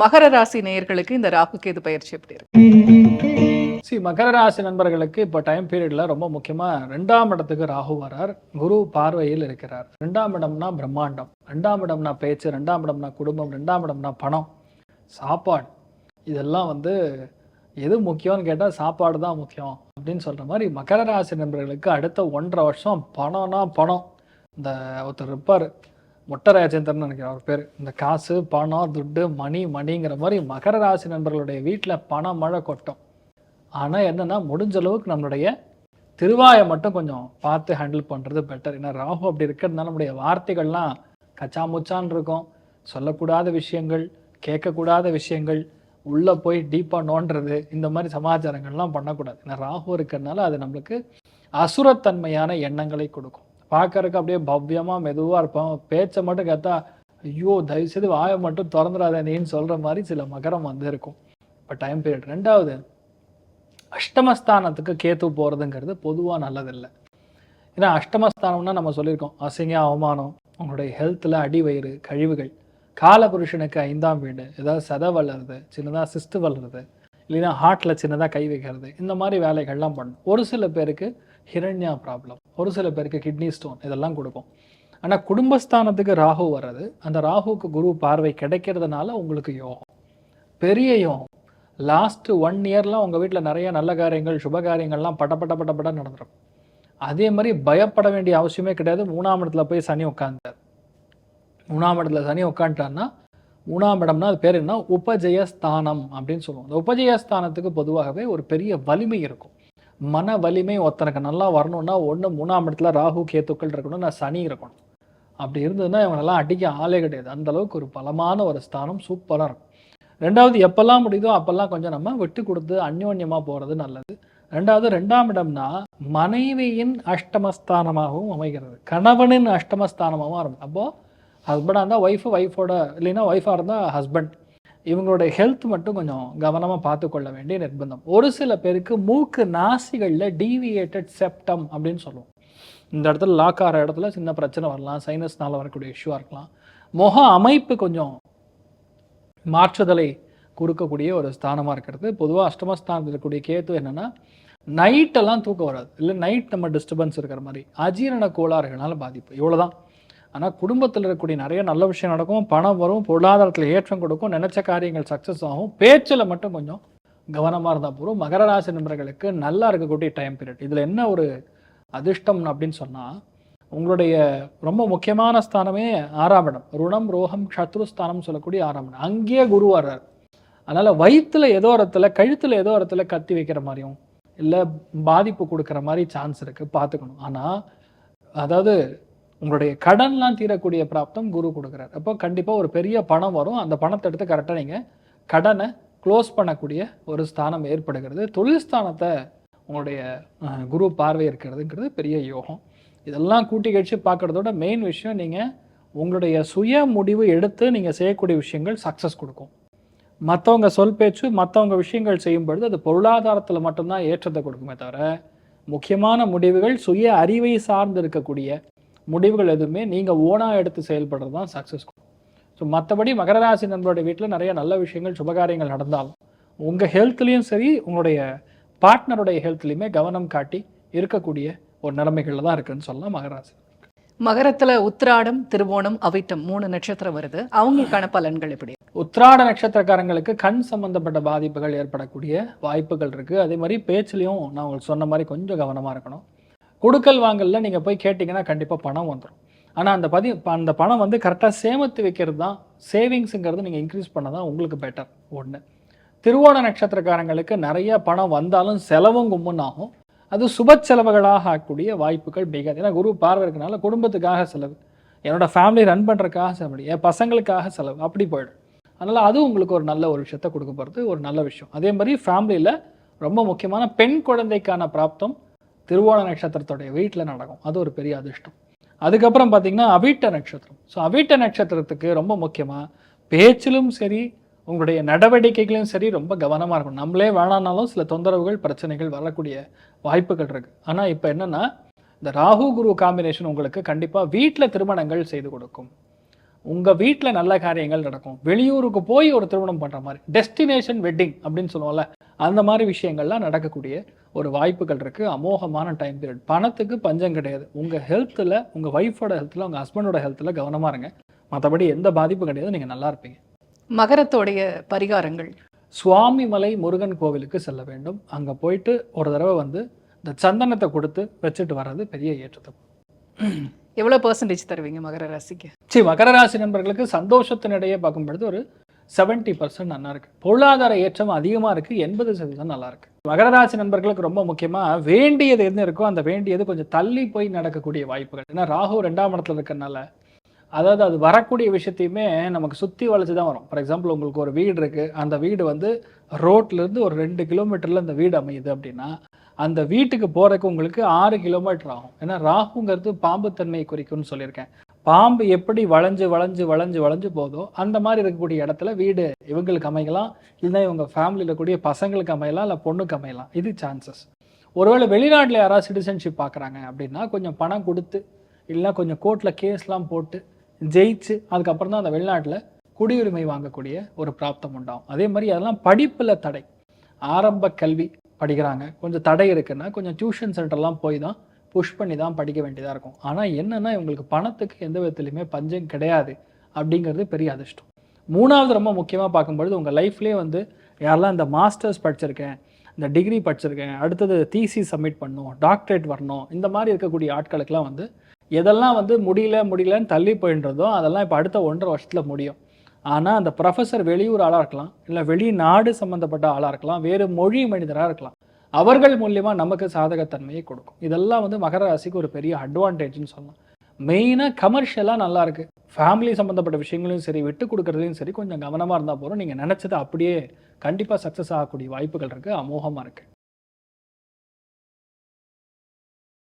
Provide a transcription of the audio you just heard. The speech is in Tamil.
மகர ராசி நேயர்களுக்கு இந்த ராகு கேது பயிற்சி எப்படி இருக்கு? சி மகர ராசி நண்பர்களுக்கு இப்போ டைம் பீரியட்ல ரொம்ப முக்கியமா ரெண்டாம் இடத்துக்கு ராகு வரார். குரு பார்வையில் இருக்கிறார். ரெண்டாம் இடம்னா பிரம்மாண்டம். ரெண்டாம் இடம்னா பேச்சு ரெண்டாம் இடம்னா குடும்பம் ரெண்டாம் இடம்னா பணம் சாப்பாடு. இதெல்லாம் வந்து எது முக்கியம்னு கேட்டால் சாப்பாடு தான் முக்கியம் அப்படின்னு சொல்கிற மாதிரி மகர ராசி நண்பர்களுக்கு அடுத்த ஒன்றரை வருஷம் பணம்னா பணம். இந்த ஒருத்தர் இருப்பார். மொட்டை ராஜேந்திரன் நினைக்கிறேன் அவர் பேர். இந்த காசு பணம் துட்டு மணி மணிங்கிற மாதிரி மகர ராசி நண்பர்களுடைய வீட்டில் பணம் மழை கொட்டும். ஆனால் என்னென்னா முடிஞ்ச அளவுக்கு நம்மளுடைய திருவாயை மட்டும் கொஞ்சம் பார்த்து ஹேண்டில் பண்ணுறது பெட்டர் ஏன்னா ராகு அப்படி இருக்கிறதுனால நம்முடைய வார்த்தைகள்லாம் கச்சாமுச்சான்னு இருக்கும். சொல்லக்கூடாத விஷயங்கள் கேட்கக்கூடாத விஷயங்கள் உள்ளே போய் டீப்பாக நோண்டுறது இந்த மாதிரி சமாச்சாரங்கள்லாம் பண்ணக்கூடாது. ஏன்னா ராகு இருக்கிறதுனால அது நம்மளுக்கு அசுரத்தன்மையான எண்ணங்களை கொடுக்கும். பார்க்கறதுக்கு அப்படியே பவ்யமாக மெதுவாக இருப்போம். பேச்சை மட்டும் கேட்டா ஐயோ தயவுசெய்து வாயை மட்டும் திறந்துடாத நீன்னு சொல்கிற மாதிரி சில மகரம் வந்து இருக்கும் இப்போ டைம் பீரியட் ரெண்டாவது அஷ்டமஸ்தானத்துக்கு கேத்து போகிறதுங்கிறது பொதுவாக நல்லதில்லை. ஏன்னா அஷ்டமஸ்தானம்னா நம்ம சொல்லியிருக்கோம் அசிங்க அவமானம் உங்களுடைய ஹெல்த்தில் அடி வயிறு கழிவுகள். காலபுருஷனுக்கு ஐந்தாம் வீடு ஏதாவது சதை வளருது சின்னதாக சிஸ்து வளருது இல்லைன்னா ஹார்ட்டில் சின்னதாக கை வைக்கிறது இந்த மாதிரி வேலைகள்லாம் பண்ணும். ஒரு சில பேருக்கு ஹிரண்யா ப்ராப்ளம் ஒரு சில பேருக்கு கிட்னி ஸ்டோன் இதெல்லாம் கொடுக்கும். ஆனால் குடும்பஸ்தானத்துக்கு ராகு வர்றது அந்த ராகுவுக்கு குரு பார்வை கிடைக்கிறதுனால உங்களுக்கு யோகம். பெரிய யோகம். லாஸ்ட் ஒன் இயர்லாம் உங்கள் வீட்டில் நிறைய நல்ல காரியங்கள் சுப காரியங்கள்லாம் பட பட பட பட நடந்துடும் அதே மாதிரி பயப்பட வேண்டிய அவசியமே கிடையாது. மூணாம் இடத்துல போய் சனி உட்காந்தார் மூணாம் இடத்துல சனி உட்காந்துட்டான்னா மூணாம் இடம்னா அது பேர் என்ன? உபஜயஸ்தானம் அப்படின்னு சொல்லுவோம். இந்த உபஜயஸ்தானத்துக்கு பொதுவாகவே ஒரு பெரிய வலிமை இருக்கும். மன வலிமை ஒருத்தனுக்கு நல்லா வரணும்னா ஒன்று மூணாம் இடத்துல ராகு கேத்துக்கள் இருக்கணும் நான் சனி இருக்கணும். அப்படி இருந்ததுன்னா இவனெல்லாம் அடிக்க ஆளே கிடையாது. அந்த அளவுக்கு ஒரு பலமான ஒரு ஸ்தானம் சூப்பராக இருக்கும். ரெண்டாவது எப்பெல்லாம் முடியுதோ அப்பெல்லாம் கொஞ்சம் நம்ம விட்டு கொடுத்து அந்யோன்யமாக போகிறது நல்லது. ரெண்டாவது ரெண்டாம் இடம்னா மனைவியின் அஷ்டமஸ்தானமாகவும் அமைகிறது. கணவனின் அஷ்டமஸ்தானமாகவும் இருக்கும் அப்போது ஹஸ்பண்டாக இருந்தால் ஒய்ஃபு ஒய்ஃபோட இல்லைன்னா ஒய்ஃபாக இருந்தால் ஹஸ்பண்ட் இவங்களுடைய ஹெல்த் மட்டும் கொஞ்சம் கவனமாக பார்த்து கொள்ள வேண்டிய நிர்பந்தம். ஒரு சில பேருக்கு மூக்கு நாசிகளில் டீவியேட்டட் செப்டம் அப்படின்னு சொல்லுவோம். இந்த இடத்துல லாக் ஆகிற இடத்துல சின்ன பிரச்சனை வரலாம் சைனஸ்னால வரக்கூடிய இஷ்யூவாக இருக்கலாம். முக அமைப்பு கொஞ்சம் மாற்றுதலை கொடுக்கக்கூடிய ஒரு ஸ்தானமாக இருக்கிறது. பொதுவாக அஷ்டமஸ்தானத்தில் இருக்கக்கூடிய கேத்து என்னென்னா நைட்டெல்லாம் தூக்கம் வராது. இல்லை நைட் நம்ம டிஸ்டர்பன்ஸ் இருக்கிற மாதிரி. அஜீரண கோளாறுகளால் பாதிப்பு. இவ்வளோதான் ஆனால் குடும்பத்தில் இருக்கக்கூடிய நிறைய நல்ல விஷயம் நடக்கும் பணம் வரும் பொருளாதாரத்தில் ஏற்றம் கொடுக்கும் நினைச்ச காரியங்கள் சக்ஸஸ் ஆகும். பேச்சில் மட்டும் கொஞ்சம் கவனமாக இருந்தால் போதும். மகர ராசி நண்பர்களுக்கு நல்லா இருக்கக்கூடிய டைம் பீரியட் இதில் என்ன ஒரு அதிர்ஷ்டம் அப்படின்னு சொன்னால் உங்களுடைய ரொம்ப முக்கியமான ஸ்தானமே ஆறாம் இடம் ருணம் ரோகம் சத்ரு ஸ்தானம்னு சொல்லக்கூடிய ஆறாம் இடம் அங்கேயே குரு வர்றார். அதனால் வயிற்றில் ஏதோ இடத்துல கழுத்தில் ஏதோ இடத்துல கத்தி வைக்கிற மாதிரியும் இல்லை பாதிப்பு கொடுக்குற மாதிரி சான்ஸ் இருக்குது பார்த்துக்கணும். ஆனால் அதாவது உங்களுடைய கடன்லாம் தீரக்கூடிய பிராப்தம் குரு கொடுக்குறார். அப்போ கண்டிப்பாக ஒரு பெரிய பணம் வரும். அந்த பணத்தை எடுத்து கரெக்டாக நீங்கள் கடனை க்ளோஸ் பண்ணக்கூடிய ஒரு ஸ்தானம் ஏற்படுகிறது. தொழில் ஸ்தானத்தை உங்களுடைய குரு பார்வை இருக்கிறதுங்கிறது பெரிய யோகம். இதெல்லாம் கூட்டி கழிச்சு பார்க்குறதோட மெயின் விஷயம் நீங்கள் உங்களுடைய சுய முடிவு எடுத்து நீங்கள் செய்யக்கூடிய விஷயங்கள் சக்ஸஸ் கொடுக்கும். மற்றவங்க சொல் பேச்சு மற்றவங்க விஷயங்கள் செய்யும் பொழுது அது பொருளாதாரத்தில் மட்டும்தான் ஏற்றத்தை கொடுக்குமே தவிர முக்கியமான முடிவுகள் சுய அறிவை சார்ந்து இருக்கக்கூடிய முடிவுகள் எதுவுமே நீங்கள் ஓனாக எடுத்து செயல்படுறது தான் சக்ஸஸ் ஸோ மற்றபடி மகர ராசி நண்பருடைய வீட்டில் நிறைய நல்ல விஷயங்கள் சுபகாரியங்கள் நடந்தாலும் உங்கள் ஹெல்த்லேயும் சரி உங்களுடைய பார்ட்னருடைய ஹெல்த்லேயுமே கவனம் காட்டி இருக்கக்கூடிய ஒரு நிலைமைகளில் தான் இருக்குன்னு சொல்லலாம் மகராசி மகரத்துல உத்திராடம் திருவோணம் அவிட்டம் மூணு நட்சத்திரம் வருது. அவங்களுக்கான பலன்கள் எப்படி? உத்திராட நட்சத்திரக்காரங்களுக்கு கண் சம்பந்தப்பட்ட பாதிப்புகள் ஏற்படக்கூடிய வாய்ப்புகள் இருக்குது அதே மாதிரி பேச்சுலையும் நான் உங்களுக்கு சொன்ன மாதிரி கொஞ்சம் கவனமாக இருக்கணும். கொடுக்கல் வாங்கல நீங்கள் போய் கேட்டிங்கன்னா கண்டிப்பாக பணம் வந்துடும் ஆனால் அந்த பதி அந்த பணம் வந்து கரெக்டாக சேமித்து வைக்கிறது தான் சேவிங்ஸுங்கிறது நீங்கள் இன்க்ரீஸ் பண்ண தான் உங்களுக்கு பெட்டர் ஒன்று திருவோண நட்சத்திரக்காரங்களுக்கு நிறைய பணம் வந்தாலும் செலவும் கும்முன்னாகும் அது சுப செலவுகளாக ஆகக்கூடிய வாய்ப்புகள் மிக ஏன்னா குரு பார்வை இருக்கனால குடும்பத்துக்காக செலவு. என்னோட ஃபேமிலி ரன் பண்ணுறதுக்காக செலவு. என் பசங்களுக்காக செலவு. அப்படி போயிடும். அதனால் அது உங்களுக்கு ஒரு நல்ல ஒரு விஷயத்த கொடுக்க போகிறது ஒரு நல்ல விஷயம். அதே மாதிரி ஃபேமிலியில் ரொம்ப முக்கியமான பெண் குழந்தைக்கான பிராப்தம் திருவோண நட்சத்திரத்துடைய வீட்டில் நடக்கும். அது ஒரு பெரிய அதிர்ஷ்டம். அதுக்கப்புறம் பார்த்தீங்கன்னா அவிட்ட நட்சத்திரம். ஸோ அவிட்ட நட்சத்திரத்துக்கு ரொம்ப முக்கியமாக பேச்சிலும் சரி உங்களுடைய நடவடிக்கைகளும் சரி ரொம்ப கவனமாக இருக்கும் நம்மளே வேணானாலும் சில தொந்தரவுகள் பிரச்சனைகள் வரக்கூடிய வாய்ப்புகள் இருக்குது ஆனால் இப்போ என்னென்னா இந்த ராகு குரு காம்பினேஷன் உங்களுக்கு கண்டிப்பாக வீட்டில் திருமணங்கள் செய்து கொடுக்கும். உங்கள் வீட்டில் நல்ல காரியங்கள் நடக்கும். வெளியூருக்கு போய் ஒரு திருமணம் பண்ணுற மாதிரி டெஸ்டினேஷன் வெட்டிங் அப்படின்னு சொல்லுவோம்ல அந்த மாதிரி விஷயங்கள்லாம் நடக்கக்கூடிய ஒரு வாய்ப்புகள் இருக்குது அமோகமான டைம் பீரியட் பணத்துக்கு பஞ்சம் கிடையாது. உங்கள் ஹெல்த்தில் உங்கள் ஒய்ஃபோட ஹெல்த்தில் உங்கள் ஹஸ்பண்டோட ஹெல்த்தில் கவனமாக இருங்க. மற்றபடி எந்த பாதிப்பும் கிடையாது. நீங்கள் நல்லா இருப்பீங்க. மகரத்தோடைய பரிகாரங்கள். சுவாமிமலை முருகன் கோவிலுக்கு செல்ல வேண்டும். அங்கே போயிட்டு ஒரு தடவை வந்து இந்த சந்தனத்தை கொடுத்து வச்சுட்டு வர்றது பெரிய ஏற்றத்தை எவ்வளோ பர்சன்டேஜ் தருவீங்க மகர ராசிக்கு? சரி மகர ராசி நண்பர்களுக்கு சந்தோஷத்தினிடையே பார்க்கும் பொழுது ஒரு செவன்ட்டி பர்சன்ட் நல்லா இருக்கு பொருளாதார ஏற்றம் அதிகமாக இருக்கு எண்பது சதவீதம் நல்லா இருக்கு மகர ராசி நண்பர்களுக்கு ரொம்ப முக்கியமாக வேண்டியது என்ன இருக்கோ அந்த வேண்டியது கொஞ்சம் தள்ளி போய் நடக்கக்கூடிய வாய்ப்புகள். ஏன்னா ராகு ரெண்டாம் இடத்துல இருக்கிறனால அதாவது அது வரக்கூடிய விஷயத்தையுமே நமக்கு சுற்றி வளைச்சு தான் வரும். ஃபார் எக்ஸாம்பிள் உங்களுக்கு ஒரு வீடு இருக்குது அந்த வீடு வந்து ரோட்லேருந்து ஒரு ரெண்டு கிலோமீட்டரில் அந்த வீடு அமையுது அப்படின்னா அந்த வீட்டுக்கு போகிறதுக்கு உங்களுக்கு ஆறு கிலோமீட்டர் ஆகும். ஏன்னா ராகுங்கிறது பாம்பு தன்மையை குறிக்கும்னு சொல்லியிருக்கேன். பாம்பு எப்படி வளைஞ்சு வளைஞ்சு வளைஞ்சு வளைஞ்சு போதோ அந்த மாதிரி இருக்கக்கூடிய இடத்துல வீடு இவங்களுக்கு அமையலாம். இல்லைன்னா இவங்க ஃபேமிலியில் கூடிய பசங்களுக்கு அமையலாம் இல்லை பொண்ணுக்கு அமையலாம். இது சான்சஸ் ஒருவேளை வெளிநாட்டில் யாராவது சிட்டிசன்ஷிப் பார்க்குறாங்க அப்படின்னா கொஞ்சம் பணம் கொடுத்து இல்லைன்னா கொஞ்சம் கோர்ட்டில் கேஸ்லாம் போட்டு ஜெயிச்சு அதுக்கப்புறம் தான் அந்த வெளிநாட்டில் குடியுரிமை வாங்கக்கூடிய ஒரு பிராப்தம் உண்டாகும். அதே மாதிரி அதெல்லாம் படிப்பில் தடை. ஆரம்ப கல்வி படிக்கிறாங்க. கொஞ்சம் தடை இருக்குன்னா கொஞ்சம் டியூஷன் சென்டர்லாம் போய் தான் புஷ் பண்ணி தான் படிக்க வேண்டியதாக இருக்கும். ஆனால் என்னென்னா இவங்களுக்கு பணத்துக்கு எந்த விதத்துலையுமே பஞ்சம் கிடையாது அப்படிங்கிறது பெரிய அதிர்ஷ்டம். மூணாவது ரொம்ப முக்கியமாக பார்க்கும்பொழுது உங்கள் லைஃப்லேயே வந்து யாரெல்லாம் இந்த மாஸ்டர்ஸ் படிச்சிருக்கேன் இந்த டிகிரி படிச்சிருக்கேன் அடுத்தது தீசி சப்மிட் பண்ணணும் டாக்டரேட் வரணும் இந்த மாதிரி இருக்கக்கூடிய ஆட்களுக்கெல்லாம் வந்து எதெல்லாம் வந்து முடியல முடியலன்னு தள்ளி போயின்றதோ அதெல்லாம் இப்போ அடுத்த ஒன்றரை வருஷத்தில் முடியும். ஆனால் அந்த ப்ரொஃபஸர் வெளியூர் ஆளாக இருக்கலாம் இல்லை வெளிநாடு சம்மந்தப்பட்ட ஆளாக இருக்கலாம் வேறு மொழி மனிதராக இருக்கலாம். அவர்கள் மூலியமாக நமக்கு சாதகத்தன்மையை கொடுக்கும். இதெல்லாம் வந்து மகர ராசிக்கு ஒரு பெரிய அட்வான்டேஜ்னு சொல்லலாம். மெயினாக கமர்ஷியலாக நல்லா இருக்கு. ஃபேமிலி சம்மந்தப்பட்ட விஷயங்களையும் சரி விட்டு கொடுக்குறதுலையும் சரி கொஞ்சம் கவனமாக இருந்தால் போகிறோம் நீங்கள் நினச்சது அப்படியே கண்டிப்பாக சக்ஸஸ் ஆகக்கூடிய வாய்ப்புகள் இருக்குது அமோகமாக இருக்குது